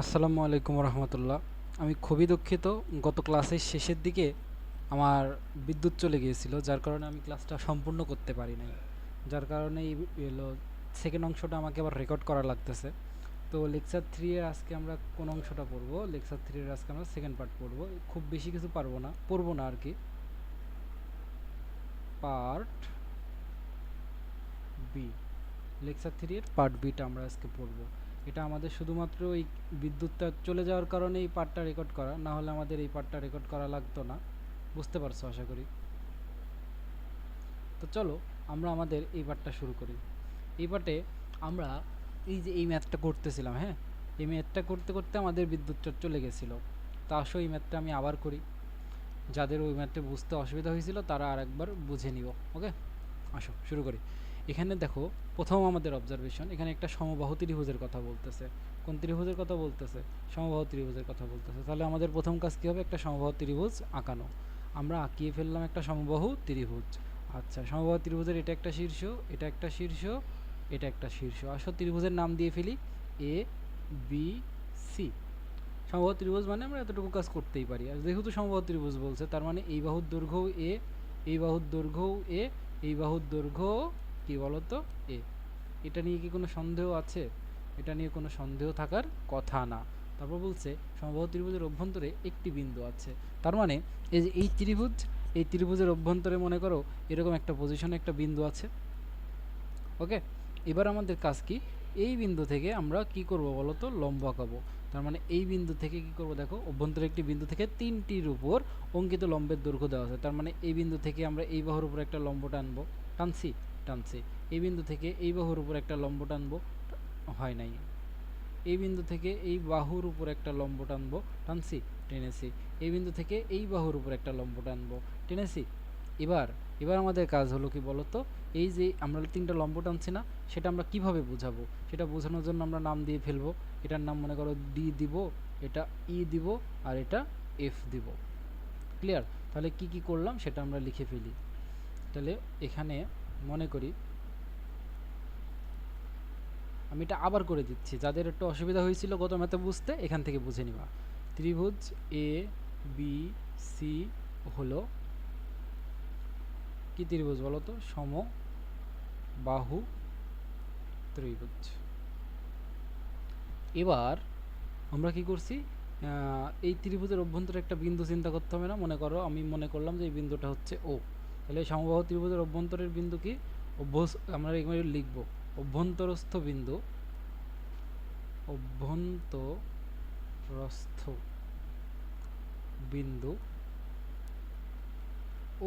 আসসালামু আলাইকুম রহমতুল্লাহ। আমি খুবই দুঃখিত, গত ক্লাসের শেষের দিকে আমার বিদ্যুৎ চলে গিয়েছিল, যার কারণে আমি ক্লাসটা সম্পূর্ণ করতে পারি নাই। যার কারণে এলো সেকেন্ড অংশটা আমাকে আবার রেকর্ড করা লাগতেছে। তো লেকচার থ্রি এর আজকে আমরা কোন অংশটা পড়ব? লেকচার থ্রি এর আজকে আমরা সেকেন্ড পার্ট পড়ব। খুব বেশি কিছু পারব না, পড়ব না আর কি। পার্ট বি লেকচার থ্রি এর পার্ট বিটা আমরা আজকে পড়ব। এটা আমাদের শুধুমাত্র এই বিদ্যুৎটা চলে যাওয়ার কারণে এই পার্টটা রেকর্ড করা, না হলে আমাদের এই পার্টটা রেকর্ড করা লাগতো না। বুঝতে পারছ আশা করি? তো চলো, আমরা আমাদের এই পার্টটা শুরু করি। এই পার্টে আমরা এই যে এই ম্যাথটা করতেছিলাম হ্যাঁ? এই ম্যাথটা করতে করতে আমাদের বিদ্যুৎটা চলে গেছিল। তা আসো এই ম্যাথটা আমি আবার করি। যাদের ওই ম্যাথটা বুঝতে অসুবিধা হয়েছিল, তারা আর একবার বুঝে নিব ওকে আসো, শুরু করি। এখানে দেখো, প্রথম আমাদের অবজারভেশন এখানে একটা সমবাহু ত্রিভুজের কথা বলতেছে। কোন ত্রিভুজের কথা বলতেছে? সমবাহু ত্রিভুজের কথা বলতেছে। তাহলে আমাদের প্রথম কাজ কী হবে? একটা সমবাহু ত্রিভুজ আঁকানো। আমরা আঁকিয়ে ফেললাম একটা সমবাহু ত্রিভুজ। আচ্ছা সমবাহু ত্রিভুজের এটা একটা শীর্ষ, এটা একটা শীর্ষ, এটা একটা শীর্ষ। আসো ত্রিভুজের নাম দিয়ে ফেলি। এ বি সি সমবাহু ত্রিভুজ মানে আমরা এতটুকু কাজ করতেই পারি। আর যেহেতু সমবাহু ত্রিভুজ বলছে, তার মানে এই বাহুর দৈর্ঘ্যও এ এই বাহুর দৈর্ঘ্যও এ এই বাহুর দৈর্ঘ্য কি বলতো? এ, এটা নিয়ে কি কোনো সন্দেহ আছে? এটা নিয়ে কোনো সন্দেহ থাকার কথা না। তারপর বলছে, সমবাহু ত্রিভুজের অভ্যন্তরে একটি বিন্দু আছে। তার মানে এই যে এই ত্রিভুজ, এই ত্রিভুজের অভ্যন্তরে মনে করো এরকম একটা পজিশনে একটা বিন্দু আছে। ওকে? এবার আমাদের কাজ কি? এই বিন্দু থেকে আমরা কি করব বলো তো লম্ব আঁকাবো। তার মানে এই বিন্দু থেকে কি করব দেখো? অভ্যন্তরে একটি বিন্দু থেকে তিনটির উপর অঙ্কিত লম্বের দৈর্ঘ্য দেওয়া আছে। তার মানে এই বিন্দু থেকে আমরা এই বাহুর উপর একটা লম্ব টানবো, টানছি। টানছি। এই বিন্দু থেকে এই বাহুর উপর একটা লম্ব টানবো, হয় নাই। এই বিন্দু থেকে এই বাহুর উপর একটা লম্ব টানবো, টানছি, টেনেছি। এই বিন্দু থেকে এই বাহুর উপর একটা লম্ব টানবো, টেনেছি। এবার এবার আমাদের কাজ হলো কি বলতো? এই যে আমরা তিনটা লম্ব টানছি না, সেটা আমরা কীভাবে বোঝাবো? সেটা বোঝানোর জন্য আমরা নাম দিয়ে ফেলব। এটার নাম মনে করো ডি দিব, এটা ই দিব, আর এটা এফ দিব। ক্লিয়ার তাহলে কি কি করলাম সেটা আমরা লিখে ফেলি। তাহলে এখানে মনে করি। আমি এটা আবার করে দিচ্ছি। যাদের একটু অসুবিধা হয়েছিল গত ম্যাথে বুঝতে, এখান থেকে বুঝে নিবা। ত্রিভুজ এ বি সি হলো কি ত্রিভুজ বলো তো? সম বাহু ত্রিভুজ। এবার আমরা কি করছি? এই ত্রিভুজের অভ্যন্তরে একটা বিন্দু চিন্তা করতে হবে না। মনে করো, আমি মনে করলাম যে এই বিন্দুটা হচ্ছে ও তাহলে সমবাহ ত্রিভুজের অভ্যন্তরের বিন্দু কি? অভ্যস আমরা এখানে লিখব অভ্যন্তরস্থ বিন্দু। অভ্যন্তরস্থ বিন্দু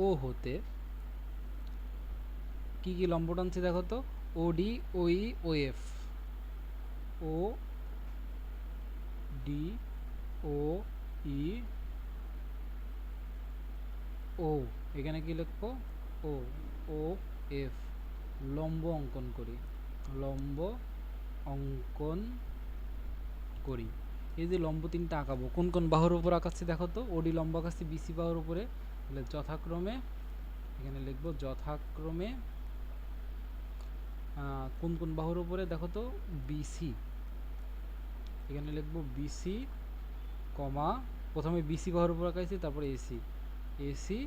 ও হতে কি কি লম্ব টানছি দেখো তো? ওডি ওই এফ ও ডি ও ই ও এখানে কি লিখব? ও ও, এফ, লম্ব অঙ্কন করি। লম্ব অঙ্কন করি। এই যে লম্ব তিনটা আঁকাবো, কোন কোন বাহুর উপর আঁকাচ্ছি দেখো তো? ওডি লম্ব আঁকাচ্ছি, বিসি বাহুর উপরে। তাহলে যথাক্রমে এখানে লিখব, যথাক্রমে কোন কোন বাহুর উপরে দেখো তো? বিসি। এখানে লিখব বিসি, কমা, প্রথমে বিসি বাহুর উপর আঁকাইছি, তারপরে এসি। এসি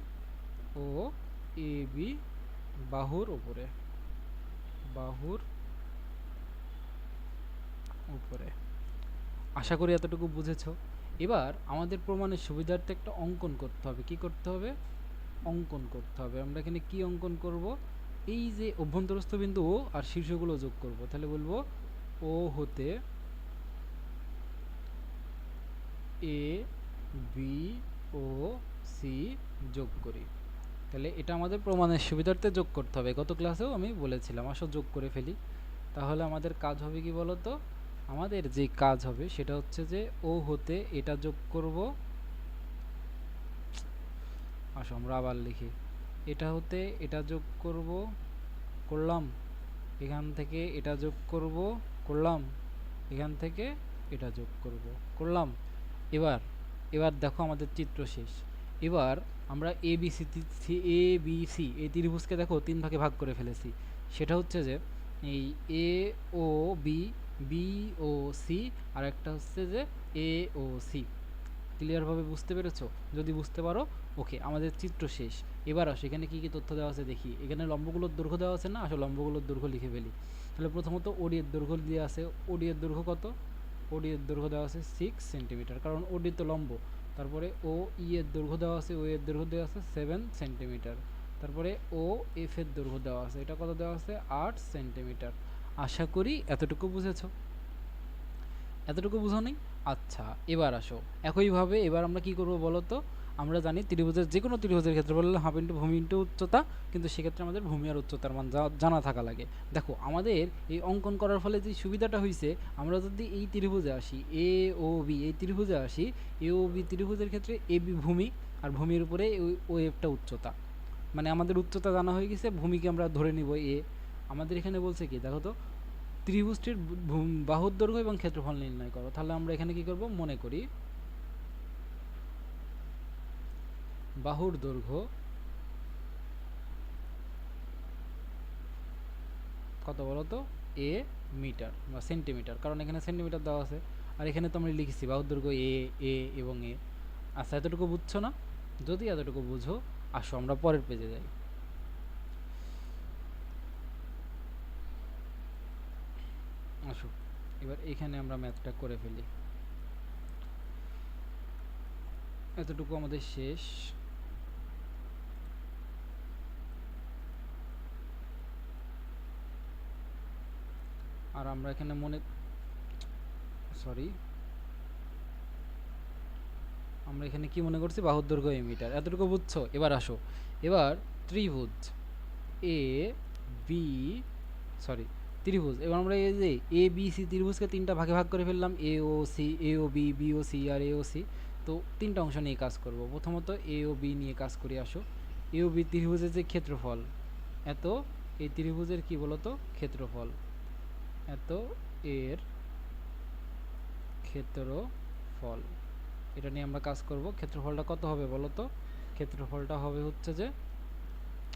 ও এ বি বাহুর উপরে। বাহুর উপরে। আশা করি এতটুকু বুঝেছ। এবার আমাদের প্রমাণের সুবিধার্থে একটা অঙ্কন করতে হবে। কি করতে হবে? অঙ্কন করতে হবে। আমরা এখানে কি অঙ্কন করব? এই যে অভ্যন্তরস্থ বিন্দু ও আর শীর্ষগুলো যোগ করব। তাহলে বলব ও হতে এ, বি, ও, সি যোগ করি। তাহলে এটা আমাদের প্রমাণের সুবিধার্থে যোগ করতে হবে। গত ক্লাসেও আমি বলেছিলাম, আসো যোগ করে ফেলি। তাহলে আমাদের কাজ হবে কি বলতো? আমাদের যে কাজ হবে সেটা হচ্ছে যে ও হতে এটা যোগ করব। আসো আমরা আবার লিখি। এটা হতে এটা যোগ করব, করলাম। এখান থেকে এটা যোগ করব, করলাম। এখান থেকে এটা যোগ করব, করলাম। এবার এবার দেখো আমাদের চিত্র শেষ। এবার আমরা A B C A B C এই ত্রিভুজকে দেখো তিন ভাগে ভাগ করে ফেলেছি। সেটা হচ্ছে যে এই A O B B O C আর একটা হচ্ছে যে এ ও সি ক্লিয়ারভাবে বুঝতে পেরেছ? যদি বুঝতে পারো, ওকে, আমাদের চিত্র শেষ। এবার আসো, এখানে কী কী তথ্য দেওয়া আছে দেখি। এখানে লম্বগুলোর দৈর্ঘ্য দেওয়া আছে না? আসলে লম্বগুলোর দৈর্ঘ্য লিখে ফেলি। তাহলে প্রথমত ওডিএর দৈর্ঘ্য দিয়ে আছে ওডিএর দৈর্ঘ্য কত? ওডিএর দৈর্ঘ্য দেওয়া আছে সিক্স সেন্টিমিটার কারণ ওডি তো লম্ব। তারপরে ও ই এর দৈর্ঘ্য দেওয়া আছে ও এর দৈর্ঘ্য দেওয়া আছে সেভেন সেন্টিমিটার তারপরে ও এফ এর দৈর্ঘ্য দেওয়া আছে, এটা কত দেওয়া আছে? আট সেন্টিমিটার আশা করি এতটুকু বুঝেছ। এতটুকু বুঝো নেই আচ্ছা এবার আসো। একইভাবে এবার আমরা কি করব বলো তো? আমরা জানি ত্রিভুজের যে কোনো ত্রিভুজের ক্ষেত্রে বললে হাফ ইন্টু ভূমি ইন্টু উচ্চতা, কিন্তু সেক্ষেত্রে আমাদের ভূমি আর উচ্চতার মান জানা থাকা লাগে। দেখো, আমাদের এই অঙ্কন করার ফলে যে সুবিধাটা হয়েছে আমরা যদি এই ত্রিভুজে আসি এ ও বি এই ত্রিভুজে আসি এ ও বি ত্রিভুজের ক্ষেত্রে এ বি ভূমি, আর ভূমির উপরে ও এফটা উচ্চতা। মানে আমাদের উচ্চতা জানা হয়ে গেছে, ভূমিকে আমরা ধরে নিব এ আমাদের এখানে বলছে কি, দেখো তো, ত্রিভুজটির বাহুর দৈর্ঘ্য এবং ক্ষেত্রফল নির্ণয় করো। তাহলে আমরা এখানে কি করব? মনে করি বাহুর দৈর্ঘ্য কত বলো তো? এ মিটার বা সেন্টিমিটার, কারণ এখানে সেন্টিমিটার দেওয়া আছে। আর এখানে তো আমরা লিখেছি বাহুর দৈর্ঘ্য এ এ এবং এ আচ্ছা এতটুকু বুঝছ না? যদি এতটুকু বুঝো, আসো আমরা পরের পেজে যাই। আসো, এবার এখানে আমরা ম্যাথটা করে ফেলি। এতটুকু আমাদের শেষ। আর আমরা এখানে মনে সরি আমরা এখানে কি মনে করছি? বাহুর দৈর্ঘ্য এ মিটার। এতটুকু বুঝছ? এবার আসো। এবার ত্রিভুজ এ, বি সরি ত্রিভুজ। এবার আমরা এই যে এ, বি, সি ত্রিভুজকে তিনটা ভাগে ভাগ করে ফেললাম। A, O, C, A, O, B B, O, C R A, O, C. তো তিনটা অংশ নিয়ে কাজ করব। প্রথমত এ, ও, বি নিয়ে কাজ করি, আসো। এ, ও, বি ত্রিভুজের যে ক্ষেত্রফল, এত, এই ত্রিভুজের কি বলতো? ক্ষেত্রফল। এত এর ক্ষেত্রফল। এটা নিয়ে আমরা কাজ করব। ক্ষেত্রফলটা কত হবে বলো তো? ক্ষেত্রফলটা হবে হচ্ছে যে,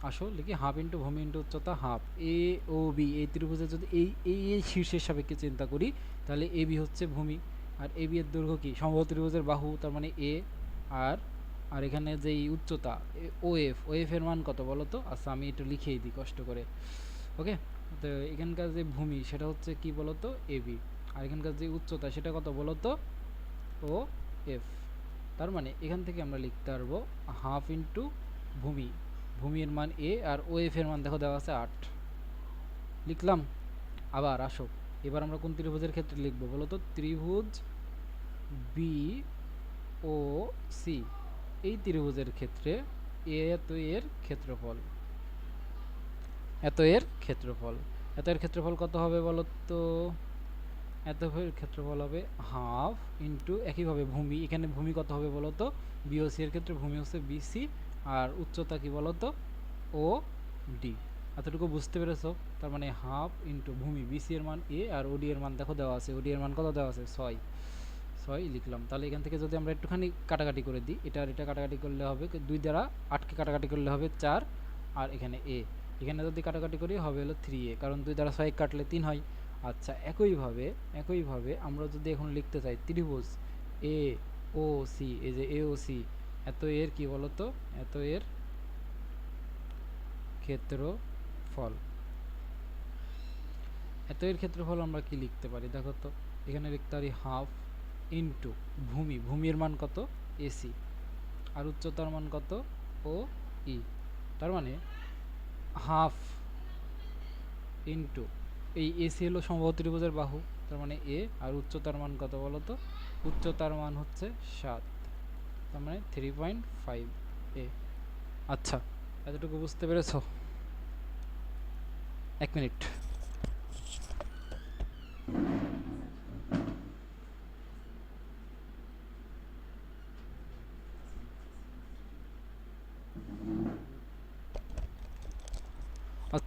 আসো লিখি হাফ ইন্টু ভূমি ইন্টু উচ্চতা হাফ। এ ও বি, এই ত্রিভুজে যদি এই এই শীর্ষের সাপেক্ষে চিন্তা করি, তাহলে এ বি হচ্ছে ভূমি। আর এ বি এর দৈর্ঘ্য কি? সম্ভবত ত্রিভুজের বাহু, তার মানে এ আর আর এখানে যেই উচ্চতা ও এফ ও এফ এর মান কত বলো তো? আচ্ছা আমি একটু লিখেই দিই কষ্ট করে। ওকে? তো এখানকার যে ভূমি সেটা হচ্ছে কি বলতো তো এ বি আর এখানকার যে উচ্চতা সেটা কত বলো তো ও এফ তার মানে এখান থেকে আমরা লিখতে পারব হাফ ইন্টু ভূমি। ভূমির মান এ আর ও এফ এর মান দেখো দেওয়া আছে আট। লিখলাম? আবার আসো। এবার আমরা কোন ত্রিভুজের ক্ষেত্রে লিখব বলো তো ত্রিভুজ বি ও সি এই ত্রিভুজের ক্ষেত্রে এ এত এর ক্ষেত্রফল। এত এর ক্ষেত্রফল। এত এর ক্ষেত্রফল কত হবে বলো তো এত এর ক্ষেত্রফল হবে হাফ ইন্টু একইভাবে ভূমি। এখানে ভূমি কত হবে বলো তো বিওসি এর ক্ষেত্রে ভূমি হচ্ছে বিসি আর উচ্চতা কি বলো তো ও ডি এতটুকু বুঝতে পেরেছ? তার মানে হাফ ইন্টু ভূমি। বিসি এর মান এ আর ওডি এর মান দেখো দেওয়া আছে। ওডি এর মান কত দেওয়া আছে? ছয়। ছয় লিখলাম। তাহলে এখান থেকে যদি আমরা একটুখানি কাটাকাটি করে দিই, এটা আর এটা কাটাকাটি করলে হবে দুই দ্বারা আটকে কাটাকাটি করলে হবে চার। আর এখানে এ এখানে যদি কাটাকাটি করি হবে হলো থ্রি এ কারণ দুই দ্বারা ছয় কাটলে তিন হয়। আচ্ছা একইভাবে একইভাবে আমরা যদি এখন লিখতে চাই ত্রিভুজ এ ও সি এই যে এ ও সি এত এর কি বলতো? এত এর ক্ষেত্রফল। এত এর ক্ষেত্রফল আমরা কি লিখতে পারি? দেখো তো, এখানে লিখতে পারি হাফ ইন্টু ভূমি, ভূমির মান কত? এসি আর উচ্চতার মান কত? ও ই তার মানে হাফ ইন্টু, এই এসি হলো সম্ভবত ত্রিভুজের বাহু, তার মানে এ, আর উচ্চতার মান কত বলো তো? উচ্চতার মান হচ্ছে সাত, তার মানে থ্রি পয়েন্ট ফাইভ এ। আচ্ছা এতটুকু বুঝতে পেরেছ? এক মিনিট।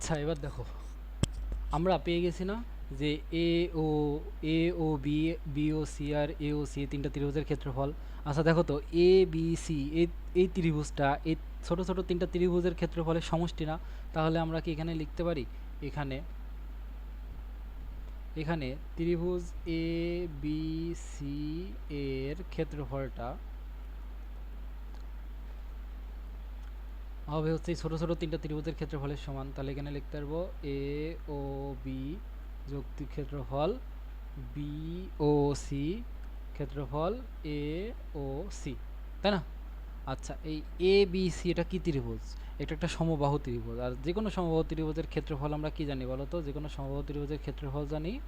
আচ্ছা এবার দেখো। আমরা পেয়ে গেছি না যে A O A O B B O C R A O C তিনটা ত্রিভুজের ক্ষেত্রফল। আচ্ছা দেখো তো এ বি সি এই এই ত্রিভুজটা এই ছোট ছোট তিনটা ত্রিভুজের ক্ষেত্রফলের সমষ্টি না? তাহলে আমরা কি এখানে লিখতে পারি? এখানে এখানে ত্রিভুজ এ বি সি এর ক্ষেত্রফলটা হবে হচ্ছে এই ছোট ছোট তিনটা ত্রিভুজের ক্ষেত্রফলের সমান। তাহলে এখানে লিখতে পারব এ ও বি যোগ ত্রি- ক্ষেত্রফল বি ও সি ক্ষেত্রফল এ ও সি তাই না? আচ্ছা এই এ বি সি এটা কি ত্রিভুজ? এটা একটা সমবাহু ত্রিভুজ। আর যে কোনো সমবাহু ত্রিভুজের ক্ষেত্রফল আমরা কি জানি বলো তো? যে কোনো সমবাহু ত্রিভুজের ক্ষেত্রফল জানি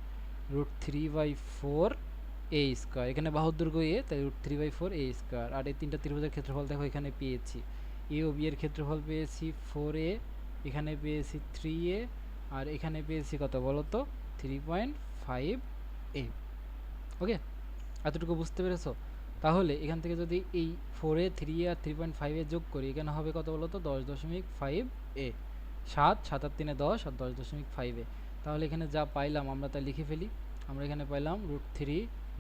root three by four A square. এখানে বাহুর দৈর্ঘ্য এ, তাই root three by four A square. আর এই তিনটা ত্রিভুজের ক্ষেত্রফল দেখো এখানে পেয়েছি। এ ও বি এর ক্ষেত্রফল পেয়েছি ফোর এ এখানে পেয়েছি থ্রি এ আর এখানে পেয়েছি কত বলো তো three point five A okay এতটুকু বুঝতে পেরেছ? তাহলে এখান থেকে যদি এই ফোরে থ্রি আর থ্রি পয়েন্ট ফাইভে যোগ করি, এখানে হবে কত বলো তো দশ দশমিক ফাইভ এ সাত সাত আর তিনে দশ আর দশ দশমিক ফাইভে তাহলে এখানে যা পাইলাম, আমরা তা লিখে ফেলি। আমরা এখানে পাইলাম root three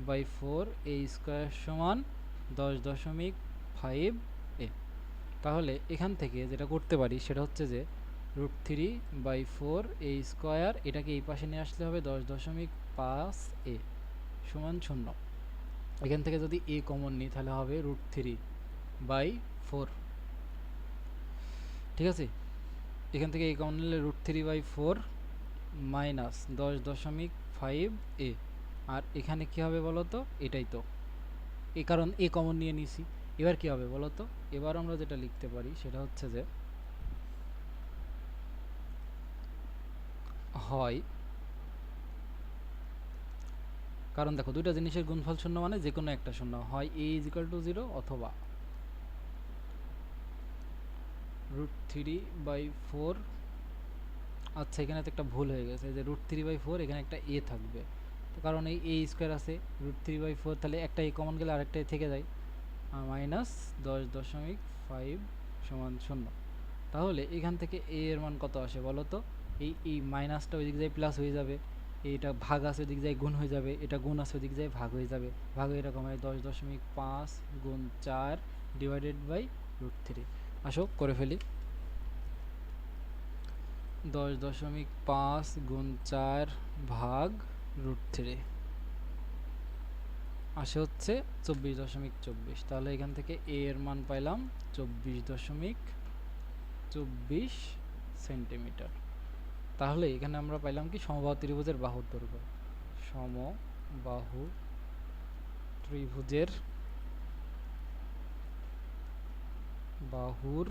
by four A square সমান দশ দশমিক ফাইভ এ তাহলে এখান থেকে যেটা করতে পারি সেটা হচ্ছে যে root three by four A square এটাকে এই পাশে নিয়ে আসলে হবে দশ দশমিক পাঁচ এ সমান শূন্য। এখান থেকে যদি এ কমন নিই তাহলে হবে রুট থ্রি বাই ফোর। ঠিক আছে? এখান থেকে এ কমন নিলে root three by four minus দশ দশমিক ফাইভ এ। আর এখানে কি হবে বলো তো এটাই তো। এ কারণ এ কমন নিয়ে নিছি এবার কি হবে বলো তো এবার আমরা যেটা লিখতে পারি সেটা হচ্ছে যে হয়। কারণ দেখো দুইটা জিনিসের গুণফল শূন্য মানে যে কোনো একটা শূন্য। হয় A is equal to zero অথবা রুট থ্রি বাই ফোর আচ্ছা এখানে তো একটা ভুল হয়ে গেছে। যে রুট থ্রি বাই ফোর এখানে একটা এ থাকবে। তো কারণ এই এ স্কোয়ার আছে রুট থ্রি বাই ফোর তাহলে একটা এ কমন গেলে আরেকটা থেকে যায়। মাইনাস দশ দশমিক ফাইভ সমান শূন্য। তাহলে এখান থেকে এ এর মান কত আসে বলো তো? এই এই মাইনাসটা ওইদিক যায় প্লাস হয়ে যাবে, এইটা ভাগ আছে ওদিক যায় গুণ হয়ে যাবে, এটা গুণ আছে ওদিক যায় ভাগ হয়ে যাবে। ভাগ এরকম হয় দশ দশমিক পাঁচ গুণ চার ডিভাইডেড বাই রুট থ্রি আসো, করে ফেলি। দশ দশমিক পাঁচ গুণ চার ভাগ রুট থ্রি আসে হচ্ছে চব্বিশ দশমিক চব্বিশ। তাহলে এখান থেকে এ এর মান পাইলাম চব্বিশ দশমিক চব্বিশ সেন্টিমিটার। তাহলে এখানে আমরা পাইলাম কি সমবাহু ত্রিভুজের বাহুর দৈর্ঘ্য। সমবাহু ত্রিভুজের বাহুর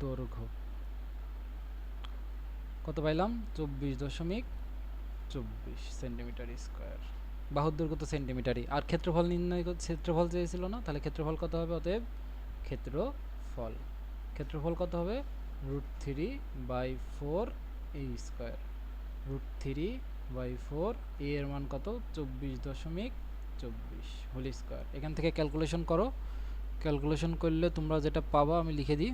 দৈর্ঘ্য। কত পাইলাম? চব্বিশ দশমিক চব্বিশ সেন্টিমিটার স্কোয়ার। বাহুর দৈর্ঘ্য তো সেন্টিমিটারই। আর ক্ষেত্রফল নির্ণয় ক্ষেত্রফল চেয়েছিল না, তাহলে ক্ষেত্রফল কত হবে? অতএব ক্ষেত্রফল। ক্ষেত্রফল কত হবে? Root three by four A square. Root three by four A এর মান কত? চব্বিশ দশমিক চব্বিশ হোল স্কোয়ার। এখান থেকে ক্যালকুলেশন করো। ক্যালকুলেশন করলে তোমরা যেটা পাবা, আমি লিখে দিই।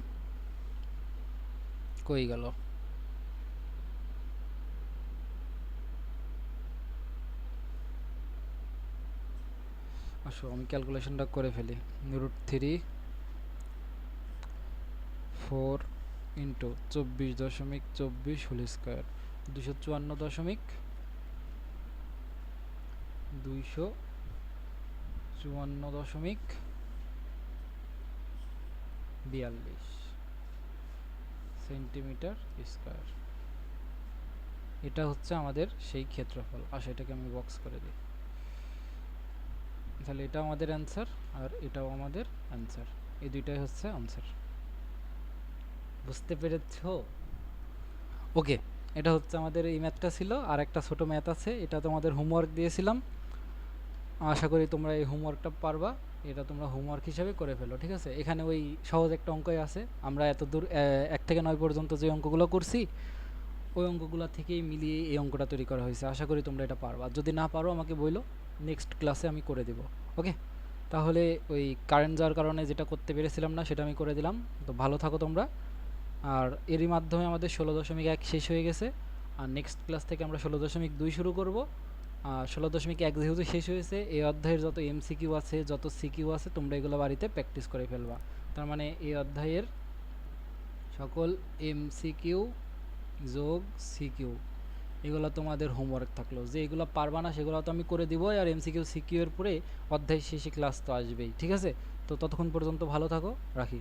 কই গেল? আসো আমি ক্যালকুলেশনটা করে ফেলি। রুট থ্রি ফোর ইন্টু চব্বিশ দশমিক চব্বিশ হোল স্কোয়ার। দুশো চুয়ান্ন দশমিক দুইশো চুয়ান্ন দশমিক বিয়াল্লিশ সেন্টিমিটার স্কোয়ার। এটা হচ্ছে আমাদের সেই ক্ষেত্রফল। আসলে এটাকে আমি বক্স করে দিই। তাহলে এটা আমাদের অ্যান্সার আর এটাও আমাদের অ্যান্সার এই দুইটাই হচ্ছে আনসার বুঝতে পেরেছ? ওকে এটা হচ্ছে আমাদের এই ম্যাথটা ছিল। আর একটা ছোট ম্যাথ আছে, এটা তোমাদের হোমওয়ার্ক দিয়েছিলাম। আশা করি তোমরা এই হোমওয়ার্কটা পারবা। এটা তোমরা হোমওয়ার্ক হিসাবে করে ফেলো, ঠিক আছে? এখানে ওই সহজ একটা অঙ্কই আছে। আমরা এত দূর এক থেকে নয় পর্যন্ত যে অঙ্কগুলো করছি, ওই অঙ্কগুলো থেকেই মিলিয়ে এই অঙ্কটা তৈরি করা হয়েছে। আশা করি তোমরা এটা পারবা। যদি না পারো আমাকে বইলো। নেক্সট ক্লাসে আমি করে দেব ওকে তাহলে ওই কারেন্ট যাওয়ার কারণে যেটা করতে পেরেছিলাম না, সেটা আমি করে দিলাম। তো ভালো থাকো তোমরা। আর এরই মাধ্যমে আমাদের ষোলো দশমিক এক শেষ হয়ে গেছে। আর নেক্সট ক্লাস থেকে আমরা ষোলো দশমিক দুই শুরু করব। আর ষোলো দশমিক এক যেহেতু শেষ হয়েছে এই অধ্যায়ের যত এমসিকিউ আছে, যত সিকিউ আছে, তোমরা এগুলো বাড়িতে প্র্যাকটিস করে ফেলবা। তার মানে এই অধ্যায়ের সকল এমসিকিউ যোগ সিকিউ এগুলো তোমাদের হোমওয়ার্ক থাকল। যে এগুলো পারবা না, সেগুলো তো আমি করে দিব আর এমসিকিউ সিকিউর পরে অধ্যায় শেষে ক্লাস তো আসবেই, ঠিক আছে? তো ততক্ষণ পর্যন্ত ভালো থাকো, রাখি।